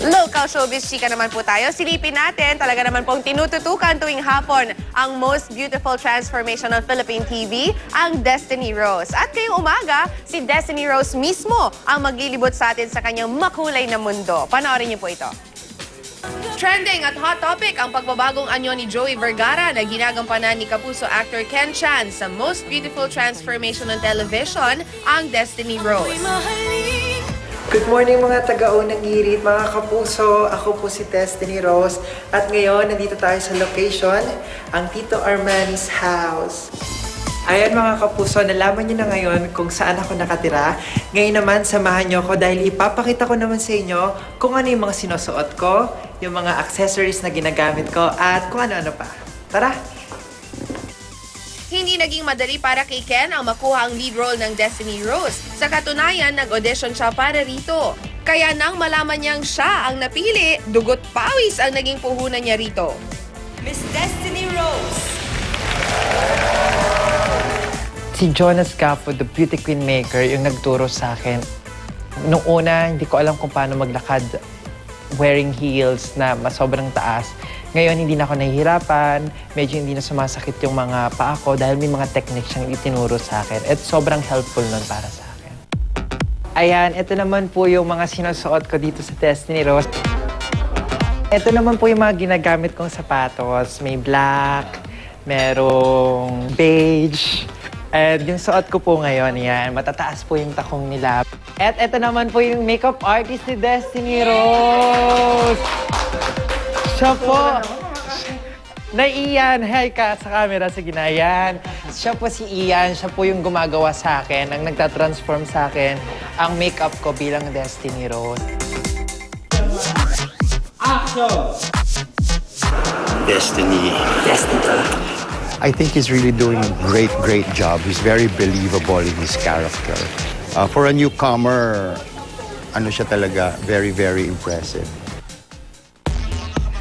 Local showbiz chika naman po tayo. Silipin natin, talaga naman pong tinututukan tuwing hapon ang most beautiful transformation ng Philippine TV, ang Destiny Rose. At ngayong umaga, si Destiny Rose mismo ang maglilibot sa atin sa kanyang makulay na mundo. Panoorin niyo po ito. Trending at hot topic ang pagbabagong anyo ni Joey Vergara na ginagampanan ni Kapuso actor Ken Chan sa most beautiful transformation ng television, ang Destiny Rose. Good morning mga taga-unang hirit, mga kapuso. Ako po si Destiny Rose. At ngayon, nandito tayo sa location, ang Tito Armani's house. Ayan mga kapuso, nalaman niyo na ngayon kung saan ako nakatira. Ngayon naman, samahan niyo ako dahil ipapakita ko naman sa inyo kung ano yung mga sinusuot ko, yung mga accessories na ginagamit ko, at kung ano-ano pa. Tara! Hindi naging madali para kay Ken ang makuha ang lead role ng Destiny Rose. Sa katunayan, nag-audition siya para rito. Kaya nang malaman niyang siya ang napili, dugot pawis ang naging puhunan niya rito. Miss Destiny Rose. Si Jonas Capo, the beauty queen maker, yung nagturo sa akin. Nung una, hindi ko alam kung paano maglakad wearing heels na mas sobrang taas. Ngayon, hindi na ako nahihirapan. Medyo hindi na sumasakit yung mga paa ko dahil may mga techniques siyang itinuro sa akin. At sobrang helpful nun para sa akin. Ayan, ito naman po yung mga sinusuot ko dito sa Destiny Rose. Ito naman po yung mga ginagamit kong sapatos. May black, merong beige. And yung suot ko po ngayon, yan, matataas po yung takong nila. At ito naman po yung makeup artist ni Destiny Rose. Siya po. Na Ian, hi ka sa camera, sige na yan. Siya po si Ian, siya po yung gumagawa sa akin, ang nagtatransform sa akin ang makeup ko bilang Destiny Rose. Destiny. I think he's really doing a great, great job. He's very believable in his character. Uh, for a newcomer, ano siya talaga, very, very impressive.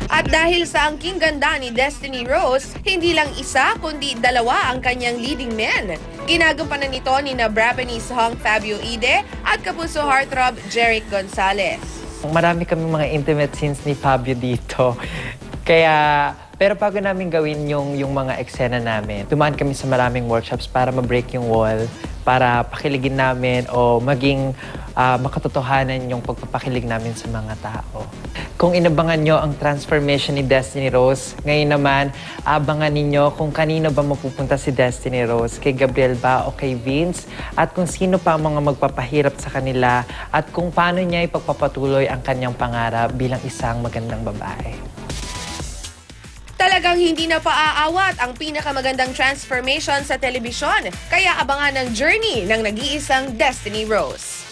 At dahil sa angking ganda ni Destiny Rose, hindi lang isa kundi dalawa ang kanyang leading men. Ginagampanan nito ni na Brapanese Hong Fabio Ide at Kapuso Heartthrob Jeric Gonzalez. Marami kami mga intimate scenes ni Fabio dito. Kaya, pero bago namin gawin yung, yung mga eksena namin, dumaan kami sa maraming workshops para ma-break yung wall, para pakiligin namin o maging ah, makatotohanan yung pagpapakilig namin sa mga tao. Kung inabangan nyo ang transformation ni Destiny Rose, ngayon naman, abangan ninyo kung kanino ba mapupunta si Destiny Rose, kay Gabriel ba o kay Vince, at kung sino pa ang mga magpapahirap sa kanila, at kung paano niya ipagpapatuloy ang kanyang pangarap bilang isang magandang babae. Talagang hindi na paaawat ang pinakamagandang transformation sa telebisyon, kaya abangan ang journey ng nag-iisang Destiny Rose.